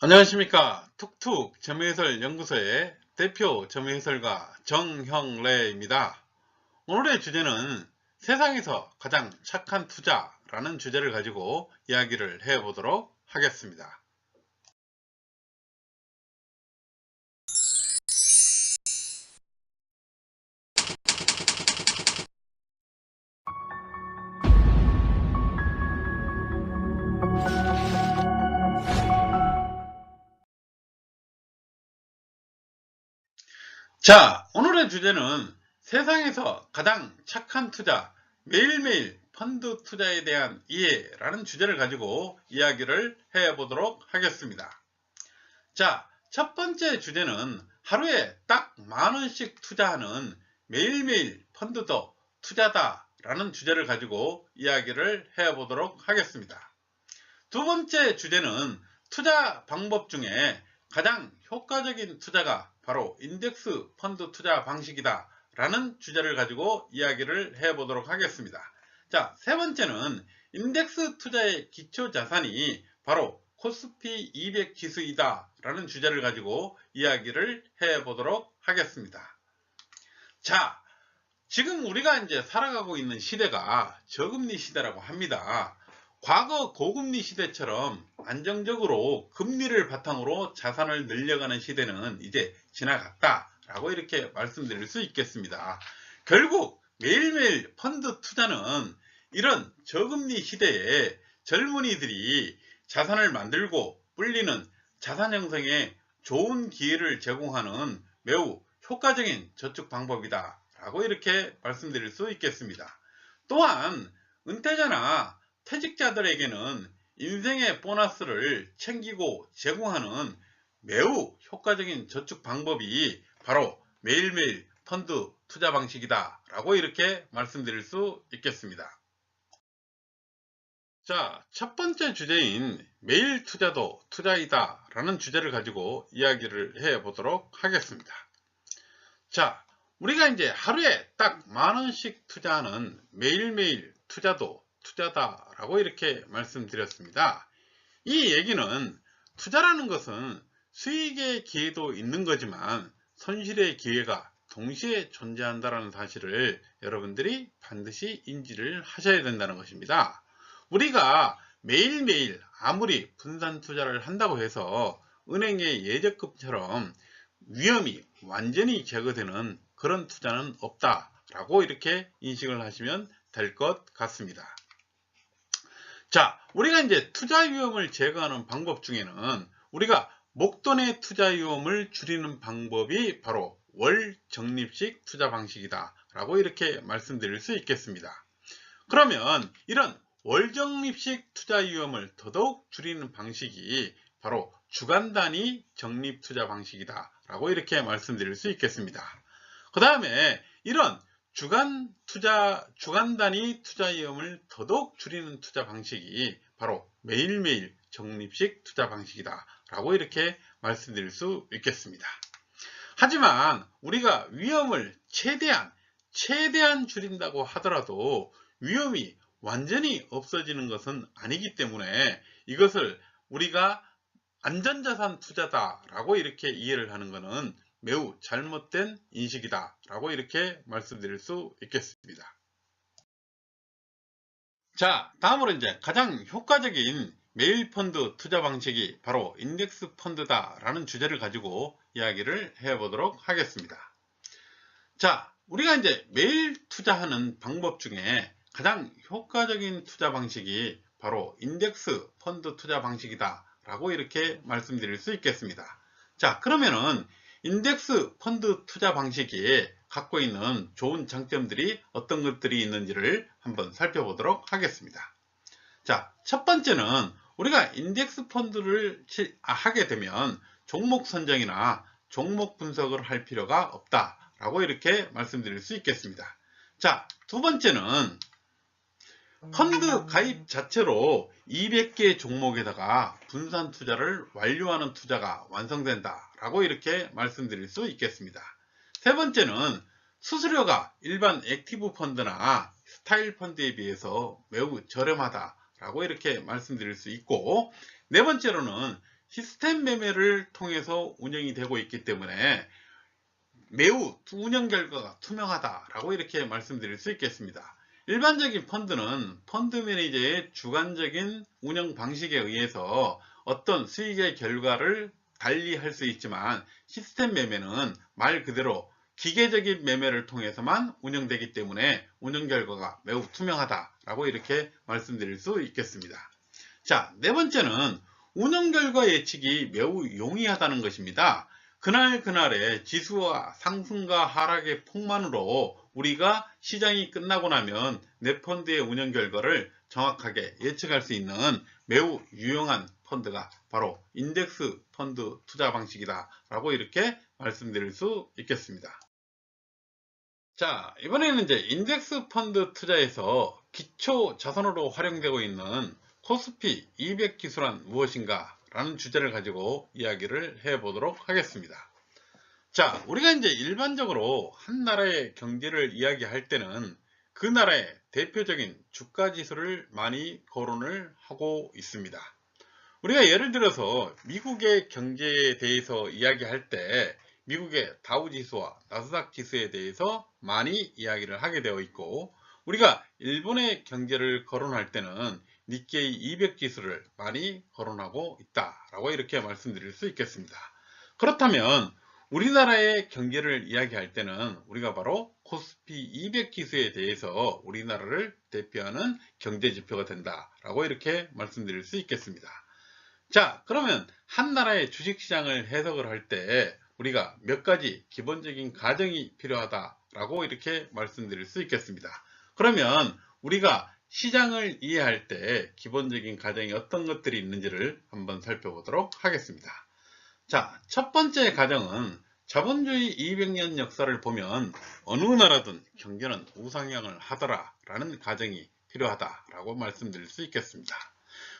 안녕하십니까. 툭툭 점유해설 연구소의 대표 점유해설가 정형래입니다. 오늘의 주제는 세상에서 가장 착한 투자라는 주제를 가지고 이야기를 해 보도록 하겠습니다 자, 오늘의 주제는 세상에서 가장 착한 투자, 매일매일 펀드 투자에 대한 이해라는 주제를 가지고 이야기를 해보도록 하겠습니다. 자, 첫 번째 주제는 하루에 딱 만원씩 투자하는 매일매일 펀드도 투자다 라는 주제를 가지고 이야기를 해보도록 하겠습니다. 두 번째 주제는 투자 방법 중에 가장 효과적인 투자가 바로 인덱스 펀드 투자 방식이다 라는 주제를 가지고 이야기를 해 보도록 하겠습니다. 자, 세 번째는 인덱스 투자의 기초 자산이 바로 코스피 200 지수이다 라는 주제를 가지고 이야기를 해 보도록 하겠습니다. 자, 지금 우리가 이제 살아가고 있는 시대가 저금리 시대라고 합니다. 과거 고금리 시대처럼 안정적으로 금리를 바탕으로 자산을 늘려가는 시대는 이제 지나갔다 라고 이렇게 말씀드릴 수 있겠습니다. 결국 매일매일 펀드 투자는 이런 저금리 시대에 젊은이들이 자산을 만들고 불리는 자산 형성에 좋은 기회를 제공하는 매우 효과적인 저축 방법이다 라고 이렇게 말씀드릴 수 있겠습니다. 또한 은퇴자나 퇴직자들에게는 인생의 보너스를 챙기고 제공하는 매우 효과적인 저축 방법이 바로 매일매일 펀드 투자 방식이다 라고 이렇게 말씀드릴 수 있겠습니다. 자, 첫 번째 주제인 매일 투자도 투자이다 라는 주제를 가지고 이야기를 해 보도록 하겠습니다. 자, 우리가 이제 하루에 딱 만원씩 투자하는 매일매일 투자도 투자다 라고 이렇게 말씀드렸습니다. 이 얘기는 투자라는 것은 수익의 기회도 있는 거지만 손실의 기회가 동시에 존재한다는 사실을 여러분들이 반드시 인지를 하셔야 된다는 것입니다. 우리가 매일매일 아무리 분산 투자를 한다고 해서 은행의 예적금처럼 위험이 완전히 제거되는 그런 투자는 없다라고 이렇게 인식을 하시면 될 것 같습니다. 자, 우리가 이제 투자 위험을 제거하는 방법 중에는 우리가 목돈의 투자 위험을 줄이는 방법이 바로 월 적립식 투자 방식이다 라고 이렇게 말씀드릴 수 있겠습니다. 그러면 이런 월 적립식 투자 위험을 더더욱 줄이는 방식이 바로 주간 단위 적립 투자 방식이다 라고 이렇게 말씀드릴 수 있겠습니다. 그 다음에 이런 주간 투자, 주간 단위 투자 위험을 더더욱 줄이는 투자 방식이 바로 매일매일 적립식 투자 방식이다 라고 이렇게 말씀드릴 수 있겠습니다. 하지만 우리가 위험을 최대한 최대한 줄인다고 하더라도 위험이 완전히 없어지는 것은 아니기 때문에 이것을 우리가 안전자산 투자다 라고 이렇게 이해를 하는 것은 매우 잘못된 인식이다 라고 이렇게 말씀드릴 수 있겠습니다. 자 다음으로 이제 가장 효과적인 매일 펀드 투자 방식이 바로 인덱스 펀드다 라는 주제를 가지고 이야기를 해 보도록 하겠습니다. 자 우리가 이제 매일 투자하는 방법 중에 가장 효과적인 투자 방식이 바로 인덱스 펀드 투자 방식이다 라고 이렇게 말씀드릴 수 있겠습니다. 자 그러면은 인덱스 펀드 투자 방식이 갖고 있는 좋은 장점들이 어떤 것들이 있는지를 한번 살펴보도록 하겠습니다. 자, 첫 번째는 우리가 인덱스 펀드를 하게 되면 종목 선정이나 종목 분석을 할 필요가 없다 라고 이렇게 말씀드릴 수 있겠습니다. 자, 두 번째는 펀드 가입 자체로 200개 종목에다가 분산 투자를 완료하는 투자가 완성된다 라고 이렇게 말씀드릴 수 있겠습니다. 세 번째는 수수료가 일반 액티브 펀드나 스타일 펀드에 비해서 매우 저렴하다 라고 이렇게 말씀드릴 수 있고 네 번째로는 시스템 매매를 통해서 운영이 되고 있기 때문에 매우 운영 결과가 투명하다 라고 이렇게 말씀드릴 수 있겠습니다. 일반적인 펀드는 펀드 매니저의 주관적인 운영 방식에 의해서 어떤 수익의 결과를 달리 할 수 있지만 시스템 매매는 말 그대로 기계적인 매매를 통해서만 운영되기 때문에 운영 결과가 매우 투명하다라고 이렇게 말씀드릴 수 있겠습니다. 자, 네 번째는 운영 결과 예측이 매우 용이하다는 것입니다. 그날 그날의 지수와 상승과 하락의 폭만으로 우리가 시장이 끝나고 나면 내 펀드의 운영 결과를 정확하게 예측할 수 있는 매우 유용한 펀드가 바로 인덱스 펀드 투자 방식이다 라고 이렇게 말씀드릴 수 있겠습니다. 자 이번에는 이제 인덱스 펀드 투자에서 기초 자산으로 활용되고 있는 코스피 200 기술은 무엇인가 라는 주제를 가지고 이야기를 해 보도록 하겠습니다. 자, 우리가 이제 일반적으로 한 나라의 경제를 이야기할 때는 그 나라의 대표적인 주가 지수를 많이 거론을 하고 있습니다. 우리가 예를 들어서 미국의 경제에 대해서 이야기할 때 미국의 다우 지수와 나스닥 지수에 대해서 많이 이야기를 하게 되어 있고 우리가 일본의 경제를 거론할 때는 니케이 200 지수를 많이 거론하고 있다라고 이렇게 말씀드릴 수 있겠습니다. 그렇다면 우리나라의 경제를 이야기할 때는 우리가 바로 코스피 200 지수에 대해서 우리나라를 대표하는 경제 지표가 된다라고 이렇게 말씀드릴 수 있겠습니다. 자 그러면 한 나라의 주식시장을 해석을 할 때 우리가 몇 가지 기본적인 가정이 필요하다라고 이렇게 말씀드릴 수 있겠습니다. 그러면 우리가 시장을 이해할 때 기본적인 가정이 어떤 것들이 있는지를 한번 살펴보도록 하겠습니다. 자, 첫 번째 가정은 자본주의 200년 역사를 보면 어느 나라든 경제는 우상향을 하더라 라는 가정이 필요하다라고 말씀드릴 수 있겠습니다.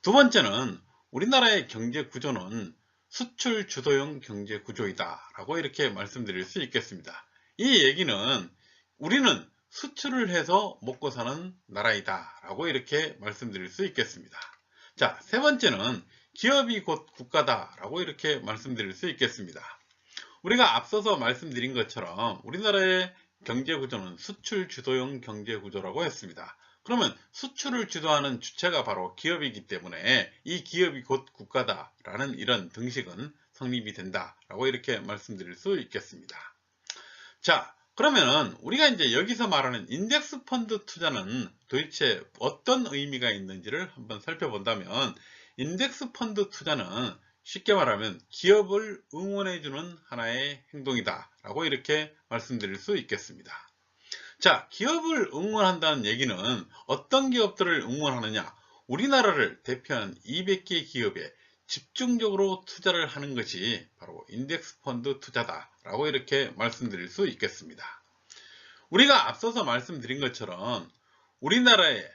두 번째는 우리나라의 경제 구조는 수출 주도형 경제 구조이다 라고 이렇게 말씀드릴 수 있겠습니다. 이 얘기는 우리는 수출을 해서 먹고 사는 나라이다 라고 이렇게 말씀드릴 수 있겠습니다. 자, 세 번째는 기업이 곧 국가다 라고 이렇게 말씀드릴 수 있겠습니다. 우리가 앞서서 말씀드린 것처럼 우리나라의 경제 구조는 수출 주도형 경제 구조라고 했습니다. 그러면 수출을 주도하는 주체가 바로 기업이기 때문에 이 기업이 곧 국가다 라는 이런 등식은 성립이 된다 라고 이렇게 말씀드릴 수 있겠습니다. 자 그러면 우리가 이제 여기서 말하는 인덱스 펀드 투자는 도대체 어떤 의미가 있는지를 한번 살펴본다면 인덱스 펀드 투자는 쉽게 말하면 기업을 응원해주는 하나의 행동이다 라고 이렇게 말씀드릴 수 있겠습니다. 자 기업을 응원한다는 얘기는 어떤 기업들을 응원하느냐 우리나라를 대표하는 200개 기업에 집중적으로 투자를 하는 것이 바로 인덱스 펀드 투자다 라고 이렇게 말씀드릴 수 있겠습니다. 우리가 앞서서 말씀드린 것처럼 우리나라의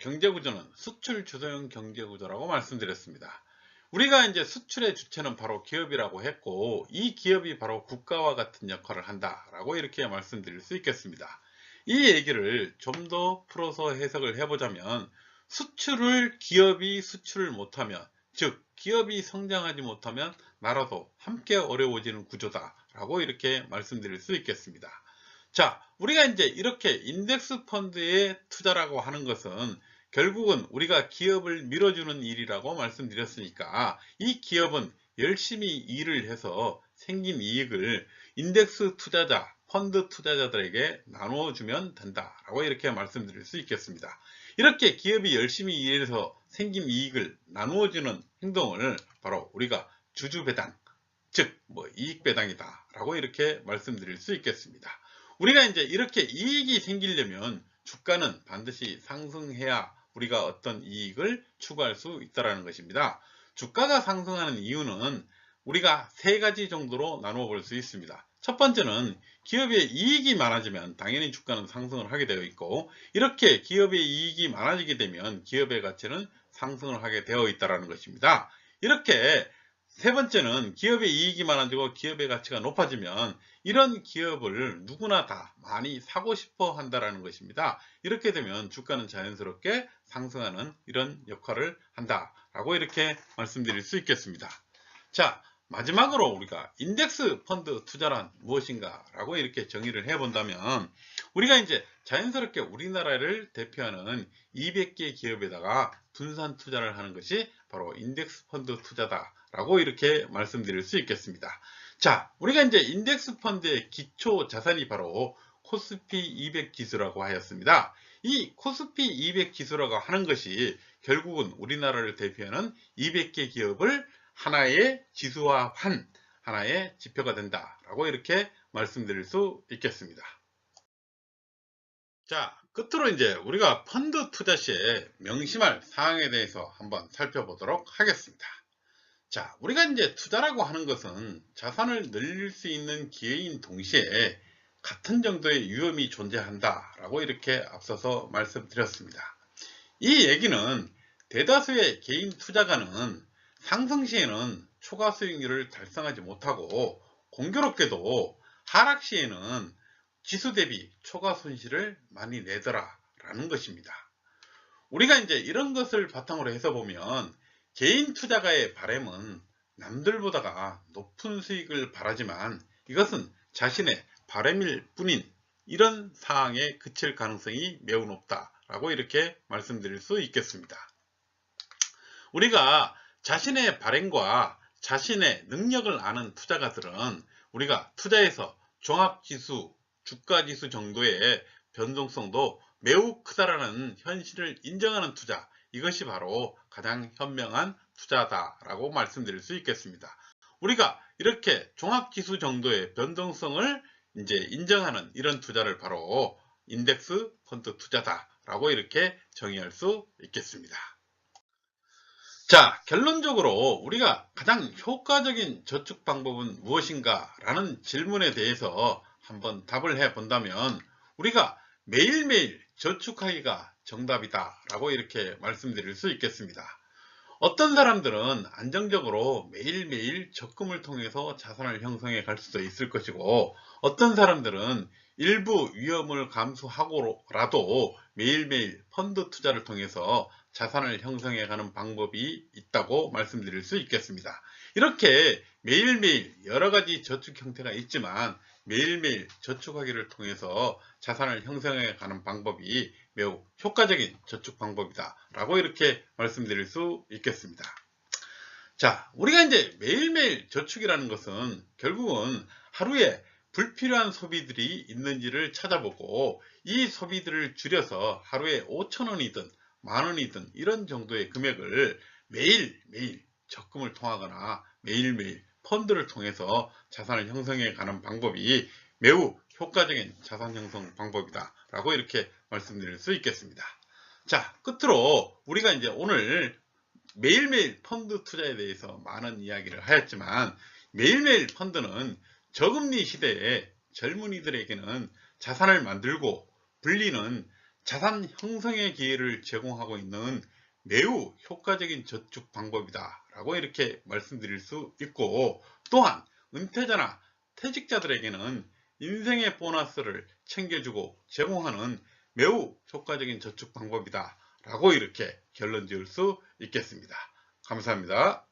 경제구조는 수출 주도형 경제구조라고 말씀드렸습니다. 우리가 이제 수출의 주체는 바로 기업이라고 했고 이 기업이 바로 국가와 같은 역할을 한다라고 이렇게 말씀드릴 수 있겠습니다. 이 얘기를 좀 더 풀어서 해석을 해보자면 수출을 기업이 수출을 못하면 즉 기업이 성장하지 못하면 나라도 함께 어려워지는 구조다 라고 이렇게 말씀드릴 수 있겠습니다. 자 우리가 이제 이렇게 인덱스 펀드에 투자라고 하는 것은 결국은 우리가 기업을 밀어주는 일이라고 말씀드렸으니까 이 기업은 열심히 일을 해서 생긴 이익을 인덱스 투자자, 펀드 투자자들에게 나눠주면 된다라고 이렇게 말씀드릴 수 있겠습니다. 이렇게 기업이 열심히 일해서 생긴 이익을 나누어주는 행동을 바로 우리가 주주배당, 즉 뭐 이익배당이다 라고 이렇게 말씀드릴 수 있겠습니다. 우리가 이제 이렇게 이익이 생기려면 주가는 반드시 상승해야 우리가 어떤 이익을 추구할 수 있다는 것입니다. 주가가 상승하는 이유는 우리가 세 가지 정도로 나누어 볼 수 있습니다. 첫 번째는 기업의 이익이 많아지면 당연히 주가는 상승을 하게 되어 있고 이렇게 기업의 이익이 많아지게 되면 기업의 가치는 상승을 하게 되어 있다는 것입니다. 이렇게 세 번째는 기업의 이익이 많아지고 기업의 가치가 높아지면 이런 기업을 누구나 다 많이 사고 싶어 한다는 것입니다. 이렇게 되면 주가는 자연스럽게 상승하는 이런 역할을 한다 라고 이렇게 말씀드릴 수 있겠습니다. 자, 마지막으로 우리가 인덱스 펀드 투자란 무엇인가 라고 이렇게 정의를 해 본다면 우리가 이제 자연스럽게 우리나라를 대표하는 200개 기업에다가 분산 투자를 하는 것이 바로 인덱스 펀드 투자다 라고 이렇게 말씀드릴 수 있겠습니다. 자, 우리가 이제 인덱스 펀드의 기초 자산이 바로 코스피 200 지수라고 하였습니다. 이 코스피 200 지수라고 하는 것이 결국은 우리나라를 대표하는 200개 기업을 하나의 지수화한 하나의 지표가 된다라고 이렇게 말씀드릴 수 있겠습니다. 자, 끝으로 이제 우리가 펀드 투자 시에 명심할 사항에 대해서 한번 살펴보도록 하겠습니다. 자, 우리가 이제 투자라고 하는 것은 자산을 늘릴 수 있는 기회인 동시에 같은 정도의 위험이 존재한다라고 이렇게 앞서서 말씀드렸습니다. 이 얘기는 대다수의 개인 투자가는 상승 시에는 초과 수익률을 달성하지 못하고 공교롭게도 하락 시에는 지수 대비 초과 손실을 많이 내더라 라는 것입니다. 우리가 이제 이런 것을 바탕으로 해서 보면 개인 투자가의 바램은 남들보다가 높은 수익을 바라지만 이것은 자신의 바램일 뿐인 이런 사항에 그칠 가능성이 매우 높다라고 이렇게 말씀드릴 수 있겠습니다. 우리가 자신의 발행과 자신의 능력을 아는 투자가들은 우리가 투자에서 종합지수, 주가지수 정도의 변동성도 매우 크다라는 현실을 인정하는 투자 이것이 바로 가장 현명한 투자다라고 말씀드릴 수 있겠습니다. 우리가 이렇게 종합지수 정도의 변동성을 이제 인정하는 이런 투자를 바로 인덱스 펀드 투자다라고 이렇게 정의할 수 있겠습니다. 자, 결론적으로 우리가 가장 효과적인 저축 방법은 무엇인가 라는 질문에 대해서 한번 답을 해 본다면 우리가 매일매일 저축하기가 정답이다 라고 이렇게 말씀드릴 수 있겠습니다. 어떤 사람들은 안정적으로 매일매일 적금을 통해서 자산을 형성해 갈 수도 있을 것이고 어떤 사람들은 일부 위험을 감수하고라도 매일매일 펀드 투자를 통해서 자산을 형성해 가는 방법이 있다고 말씀드릴 수 있겠습니다. 이렇게 매일매일 여러 가지 저축 형태가 있지만 매일매일 저축하기를 통해서 자산을 형성해 가는 방법이 매우 효과적인 저축 방법이다 라고 이렇게 말씀드릴 수 있겠습니다. 자, 우리가 이제 매일매일 저축이라는 것은 결국은 하루에 불필요한 소비들이 있는지를 찾아보고 이 소비들을 줄여서 하루에 5천원이든 만원이든 이런 정도의 금액을 매일매일 적금을 통하거나 매일매일 펀드를 통해서 자산을 형성해 가는 방법이 매우 효과적인 자산 형성 방법이다. 라고 이렇게 말씀드릴 수 있겠습니다. 자 끝으로 우리가 이제 오늘 매일매일 펀드 투자에 대해서 많은 이야기를 하였지만 매일매일 펀드는 저금리 시대에 젊은이들에게는 자산을 만들고 불리는 자산 형성의 기회를 제공하고 있는 매우 효과적인 저축 방법이다 라고 이렇게 말씀드릴 수 있고 또한 은퇴자나 퇴직자들에게는 인생의 보너스를 챙겨주고 제공하는 매우 효과적인 저축 방법이다 라고 이렇게 결론 지을 수 있겠습니다. 감사합니다.